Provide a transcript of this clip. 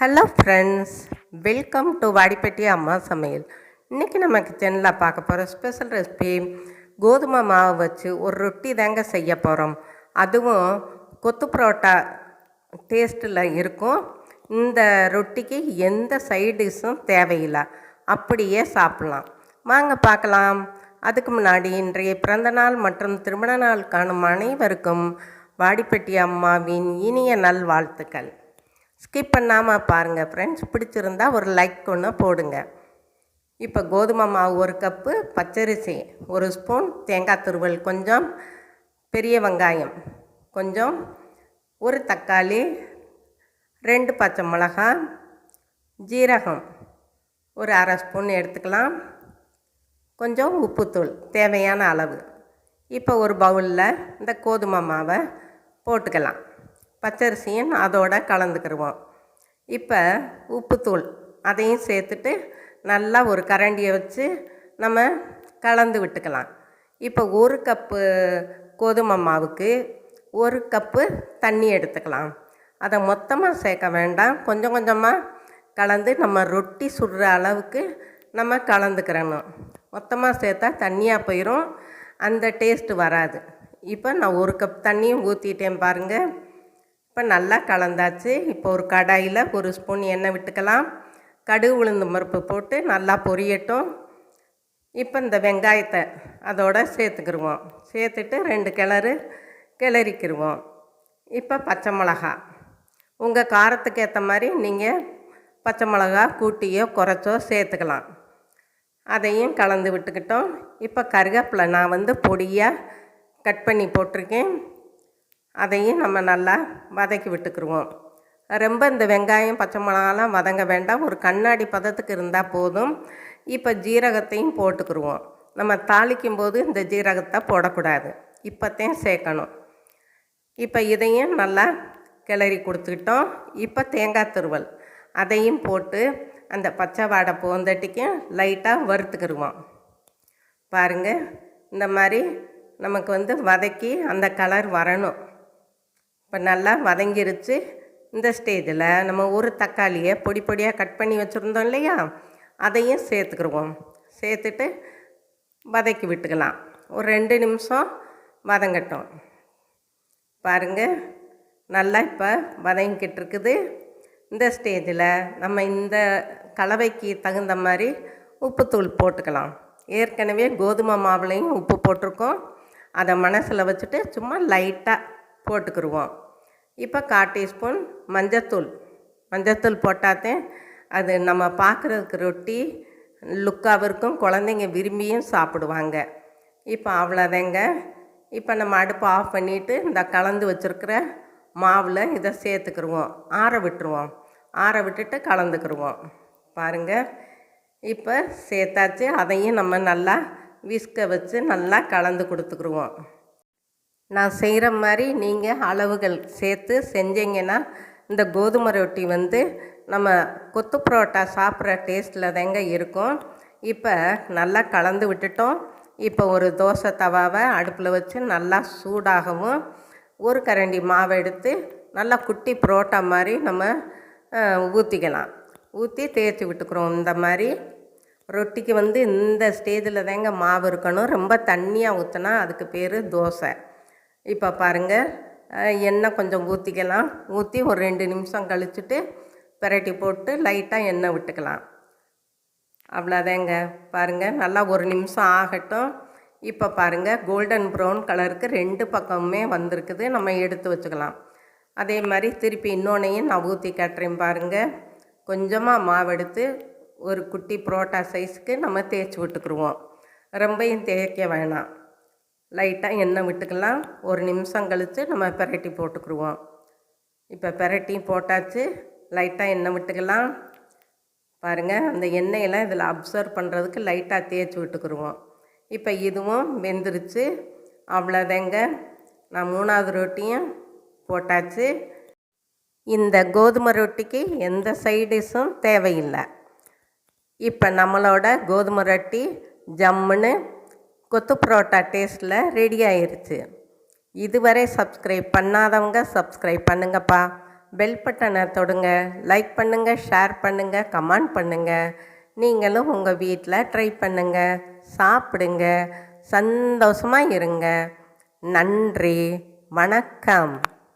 Hello friends welcome to Vadipatti அம்மா சமையல் இன்றைக்கி நம்ம கிச்சனில் பார்க்க போகிற ஸ்பெஷல் ரெசிபி கோதுமை மாவு வச்சு ஒரு ரொட்டி தாங்க செய்ய போகிறோம் அதுவும் கொத்து பரோட்டா டேஸ்ட்டில் இருக்கும். இந்த ரொட்டிக்கு எந்த சைட் டிஷ்ஷும் தேவையில்லை. அப்படியே சாப்பிட்லாம். வாங்க பார்க்கலாம். அதுக்கு முன்னாடி இன்றைய பிறந்தநாள் மற்றும் திருமண நாள் காணும் அனைவருக்கும் வாடிப்பட்டி அம்மாவின் இனிய நல்வாழ்த்துக்கள். ஸ்கிப் பண்ணாமல் பாருங்கள் ஃப்ரெண்ட்ஸ் பிடிச்சிருந்தா ஒரு லைக் ஒன்று போடுங்க. இப்போ கோதுமை மாவு ஒரு கப்பு பச்சரிசி ஒரு ஸ்பூன் தேங்காய் துருவல். கொஞ்சம் பெரிய வெங்காயம். கொஞ்சம் ஒரு தக்காளி ரெண்டு பச்சை மிளகாய் ஜீரகம் ஒரு அரை ஸ்பூன் எடுத்துக்கலாம். கொஞ்சம் உப்புத்தூள் தேவையான அளவு. இப்போ ஒரு பவுலில் இந்த கோதுமை மாவை போட்டுக்கலாம். பச்சரிசியும் அதோட கலந்துக்கிடுவோம் இப்போ உப்புத்தூள் அதையும் சேர்த்துட்டு நல்லா ஒரு கரண்டியை வச்சு நம்ம கலந்து விட்டுக்கலாம். இப்போ ஒரு கப்பு கோதுமை மாவுக்கு ஒரு கப்பு தண்ணி எடுத்துக்கலாம். அதை மொத்தமாக சேர்க்க வேண்டாம். கொஞ்சம் கொஞ்சமாக கலந்து நம்ம ரொட்டி சுடுற அளவுக்கு நம்ம கலந்துக்கிறணும். மொத்தமாக சேர்த்தா தண்ணியாக போயிடும் அந்த டேஸ்ட்டு வராது. இப்போ நான் ஒரு கப் தண்ணியும் ஊற்றிட்டேன் பாருங்கள் இப்போ நல்லா கலந்தாச்சு. இப்போ ஒரு கடாயில் ஒரு ஸ்பூன் எண்ணெய் விட்டுக்கலாம். கடுகு உளுந்து பருப்பு போட்டு நல்லா பொரியட்டும். இப்போ இந்த வெங்காயத்தை அதோட சேர்த்துக்கிடுவோம் சேர்த்துட்டு ரெண்டு கிளறு கிளறிக்கிடுவோம் இப்போ பச்சை மிளகா. உங்கள் காரத்துக்கு ஏற்ற மாதிரி நீங்கள் பச்சை மிளகா கூட்டியோ குறைச்சோ சேர்த்துக்கலாம். அதையும் கலந்து விட்டுக்கிட்டோம். இப்போ கருவேப்பிலை நான் வந்து பொடியாக கட் பண்ணி போட்டிருக்கேன். அதையும் நம்ம நல்லா வதக்கி விட்டுக்குருவோம். ரொம்ப இந்த வெங்காயம் பச்சை மிளகாலாம் வதங்க வேண்டாம். ஒரு கண்ணாடி பதத்துக்கு இருந்தால் போதும். இப்போ ஜீரகத்தையும் போட்டுக்குருவோம். நம்ம தாளிக்கும் போது இந்த ஜீரகத்தை போடக்கூடாது. இப்போத்தையும் சேர்க்கணும். இப்போ இதையும் நல்லா கிளறி கொடுத்துக்கிட்டோம். இப்போ தேங்காய் துருவல். அதையும் போட்டு அந்த பச்சை வாடை போந்தட்டிக்கும் லைட்டாக வறுத்துக்கிடுவோம் பாருங்கள் இந்த மாதிரி நமக்கு வந்து வதக்கி அந்த கலர் வரணும். இப்போ நல்லா வதங்கிருச்சு. இந்த ஸ்டேஜில் நம்ம ஒரு தக்காளியை பொடி பொடியாக கட் பண்ணி வச்சுருந்தோம் இல்லையா? அதையும் சேர்த்துக்கிடுவோம் சேர்த்துட்டு வதக்கி விட்டுக்கலாம். ஒரு ரெண்டு நிமிஷம் வதங்கட்டும். பாருங்கள் நல்லா இப்போ வதங்கிக்கிட்டு இருக்குது இந்த ஸ்டேஜில் நம்ம இந்த கலவைக்கு தகுந்த மாதிரி உப்புத்தூள் போட்டுக்கலாம். ஏற்கனவே கோதுமை மாவுலையும் உப்பு போட்டிருக்கோம். அதை மனசில் வச்சுட்டு சும்மா லைட்டாக போட்டுக்கிருவோம். இப்போ கால் டீஸ்பூன் மஞ்சத்தூள். மஞ்சத்தூள் போட்டாத்தே அது நம்ம பார்க்குறதுக்கு ரொட்டி லுக்காகவும் இருக்கும் குழந்தைங்க விரும்பியும் சாப்பிடுவாங்க. இப்போ அவ்வளோதாங்க. இப்போ நம்ம அடுப்பை ஆஃப் பண்ணிவிட்டு இந்த கலந்து வச்சுருக்கிற மாவில் இதை சேர்த்துக்கிருவோம். ஆற விட்டுருவோம். ஆற விட்டுட்டு கலந்துக்கிருவோம். பாருங்கள் இப்போ சேர்த்தாச்சு. அதையும் நம்ம நல்லா விஸ்க வச்சு நல்லா கலந்து கொடுத்துக்குருவோம். நான் செய்கிற மாதிரி நீங்கள் அளவுகள் சேர்த்து செஞ்சீங்கன்னா இந்த கோதுமை ரொட்டி வந்து நம்ம கொத்து புரோட்டா சாப்பிட்ற டேஸ்ட்டில் தாங்க இருக்கும். இப்போ நல்லா கலந்து விட்டுட்டோம். இப்போ ஒரு தோசை தவாவை அடுப்பில் வச்சு நல்லா சூடாகவும் ஒரு கரண்டி மாவை எடுத்து நல்லா குட்டி புரோட்டா மாதிரி நம்ம ஊற்றிக்கலாம் ஊற்றி தேய்ச்சி விட்டுக்கிறோம். இந்த மாதிரி ரொட்டிக்கு வந்து இந்த ஸ்டேஜில் தாங்க மாவு இருக்கணும். ரொம்ப தண்ணியாக ஊற்றினா அதுக்கு பேர் தோசை. இப்போ பாருங்கள் எண்ணெய் கொஞ்சம் ஊற்றிக்கலாம் ஊற்றி ஒரு ரெண்டு நிமிஷம் கழிச்சுட்டு பிரட்டி போட்டு லைட்டாக எண்ணெய் விட்டுக்கலாம். அவ்வளோதாங்க. பாருங்கள் நல்லா ஒரு நிமிஷம் ஆகட்டும். இப்போ பாருங்கள் கோல்டன் ப்ரௌன் கலருக்கு ரெண்டு பக்கமுமே வந்திருக்குது. நம்ம எடுத்து வச்சுக்கலாம். அதே மாதிரி திருப்பி இன்னொன்னையும் நான் ஊற்றி கட்டுறேன் பாருங்கள் கொஞ்சமாக மாவு எடுத்து ஒரு குட்டி புரோட்டா சைஸுக்கு நம்ம தேய்ச்சி விட்டுக்குருவோம். ரொம்பையும் தேய்க்க வேணாம். லைட்டாக எண்ணெய் விட்டுக்கலாம். ஒரு நிமிஷம் கழித்து நம்ம பெரட்டி போட்டுக்குருவோம். இப்போ பெரட்டியும் போட்டாச்சு. லைட்டாக எண்ணெய் விட்டுக்கலாம். பாருங்கள் அந்த எண்ணெயெல்லாம் இதில் அப்சர்வ் பண்ணுறதுக்கு லைட்டாக தேய்ச்சி விட்டுக்குருவோம். இப்போ இதுவும் வெந்துருச்சு. அவ்வளோதாங்க நான் மூணாவது ரொட்டியும் போட்டாச்சு. இந்த கோதுமை ரொட்டிக்கு எந்த சைடிஷும் தேவையில்லை. இப்போ நம்மளோட கோதுமை ரொட்டி ஜம்முன்னு கொத்து பரோட்டா டேஸ்ட்டில் ரெடி ஆயிருச்சு. இதுவரை சப்ஸ்கிரைப் பண்ணாதவங்க சப்ஸ்கிரைப் பண்ணுங்கப்பா. பெல் பட்டனை தொடுங்க. லைக் பண்ணுங்கள் ஷேர் பண்ணுங்கள் கமெண்ட் பண்ணுங்கள் நீங்களும் உங்கள் வீட்டில் ட்ரை பண்ணுங்கள் சாப்பிடுங்க. சந்தோஷமாக இருங்க. நன்றி. வணக்கம்.